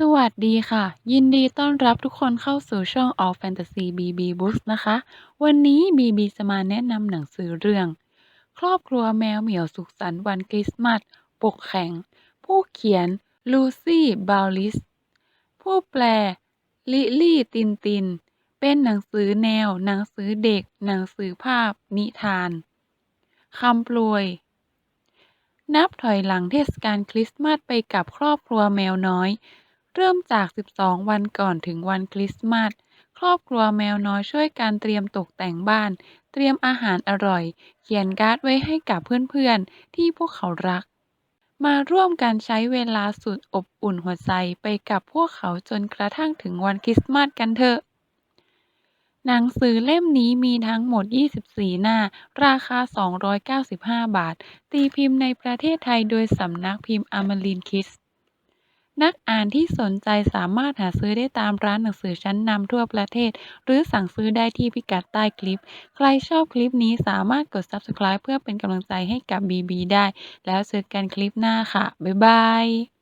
สวัสดีค่ะ ยินดีต้อนรับทุกคนเข้าสู่ช่อง All Fantasy BB Books นะคะ วันนี้ BB จะมาแนะนำหนังสือเรื่อง ครอบครัวแมวเหมียวสุขสันต์วันคริสต์มาสปกแข็ง ผู้เขียนลูซี่บาวลิส ผู้แปล ลิลลี่ตินติน เป็นหนังสือแนว หนังสือเด็ก หนังสือภาพ นิทานคำโปรยนับถอยหลังเทศกาลคริสต์มาสไปกับครอบครัวแมวน้อย เริ่มจาก 12 วันก่อนถึงวันคริสต์มาส ครอบครัวแมวน้อยช่วยกันเตรียมตกแต่งบ้าน เตรียมอาหารอร่อย เขียนการ์ดไว้ให้กับเพื่อนๆ ที่พวกเขารัก มาร่วมกันใช้เวลาสุดอบอุ่นหัวใจไปกับพวกเขาจนกระทั่งถึงวันคริสต์มาสกันเถอะ หนังสือเล่มนี้มีทั้งหมด 24 หน้า ราคา 295 บาท ตีพิมพ์ในประเทศไทยโดยสำนักพิมพ์อมรินทร์คิส นักอ่านที่สนใจสามารถหาซื้อได้ตามร้านหนังสือชั้นนำทั่วประเทศ หรือสั่งซื้อได้ที่พิกัดใต้คลิป ใครชอบคลิปนี้สามารถกด Subscribe เพื่อเป็นกำลังใจให้กับ BB ได้ แล้วเจอกันคลิปหน้าค่ะ บ๊ายบาย